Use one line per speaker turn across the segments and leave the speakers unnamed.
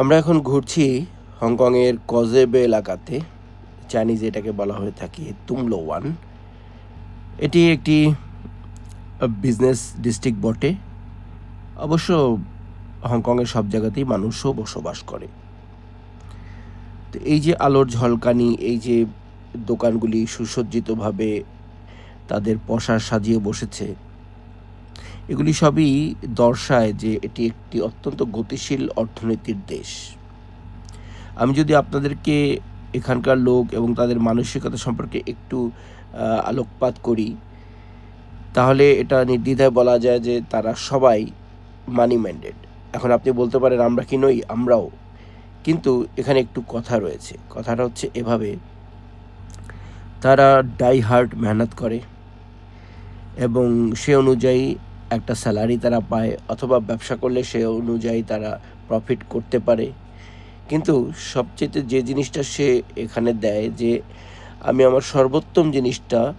আমরা এখন ঘুরছি হংকংয়ের কজেবে এলাকাতে চাইনিজ এটাকে বলা হয়ে থাকে তুমলো ওয়ান এটি একটি বিজনেস ডিস্ট্রিক্ট বটে। অবশ্য হংকংয়ের সব জায়গাতেই মানুষও বসবাস করে। তো এই যে আলোর ঝলকানি, এই যে দোকানগুলি সুসজ্জিতভাবে তাদের পশার সাজিয়ে বসেছে এগুলি সবই দর্শায় যে এটি একটি অত্যন্ত গতিশীল অর্থনীতির দেশ। আমি যদি আপনাদেরকে এখানকার লোক এবং তাদের মানসিকতা সম্পর্কে একটু আলোকপাত করি, তাহলে এটা নির্দ্বিধায় বলা যায় যে তারা সবাই মানি মাইন্ডেড এখন আপনি বলতে পারেন, আমরা কি নই, আমরাও। কিন্তু এখানে একটু কথা রয়েছে। কথাটা হচ্ছে এভাবে, তারা ডাই হার্ড মেহনত করে এবং সে অনুযায়ী একটা স্যালারি তারা পায় অথবা ব্যবসা করলে সে অনুযায়ী তারা প্রফিট করতে পারে। কিন্তু সবচেয়ে যে জিনিসটা সে এখানে দেয় যে, আমি আমার সর্বোত্তম জিনিসটা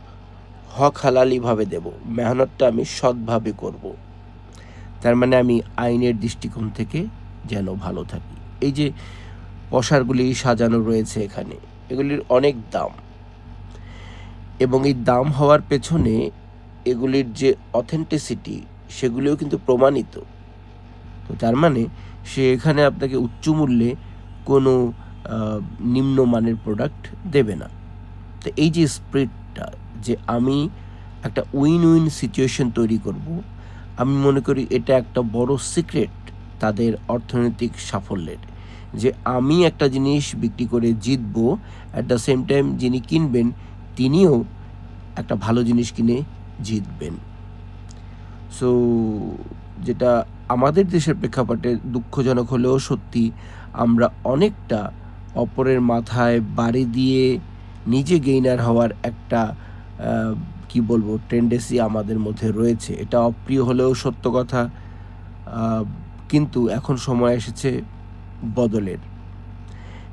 হক হালালিভাবে দেব, মেহনতটা আমি সৎভাবে করব। তার মানে আমি আইনের দৃষ্টিকোণ থেকে যেন ভালো থাকি। এই যে পশারগুলি সাজানো রয়েছে এখানে, এগুলির অনেক দাম। এবং এই দাম হওয়ার পেছনে এগুলির যে অথেন্টিসিটি সেগুলিও কিন্তু প্রমাণিত। তো তার মানে সে এখানে আপনাকে উচ্চ মূল্যে কোনো নিম্নমানের প্রোডাক্ট দেবে না। তো এই যে স্প্রিটটা যে আমি একটা উইন উইন সিচুয়েশন তৈরি করব, আমি মনে করি এটা একটা বড় সিক্রেট তাদের অর্থনৈতিক সাফল্যের। যে আমি একটা জিনিস বিক্রি করে জিতবো অ্যাট দ্য সেম টাইম যিনি কিনবেন, তিনিও একটা ভালো জিনিস কিনে জিতবেন। সো যেটা আমাদের দেশের প্রেক্ষাপটে দুঃখজনক হলেও সত্যি, আমরা অনেকটা অপরের মাথায় বাড়ি দিয়ে নিজে গেইনার হওয়ার একটা কি বলব টেন্ডেন্সি আমাদের মধ্যে রয়েছে। এটা অপ্রিয় হলেও সত্য কথা কিন্তু এখন সময় এসেছে বদলের।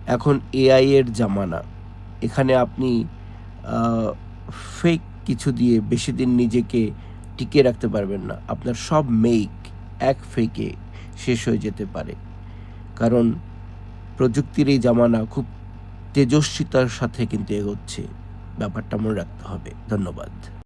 এখন এআই এর জামানা। এখানে আপনি ফেক কিছু দিয়ে বেশি দিন নিজেকে টিকে রাখতে পারবেন না। আপনার সব মেক এক ফেকে শেষ হয়ে যেতে পারে। কারণ প্রযুক্তির এই জামানা খুব তেজস্বিতার সাথে কিন্তু এগোচ্ছে। ব্যাপারটা মনে রাখতে হবে। ধন্যবাদ।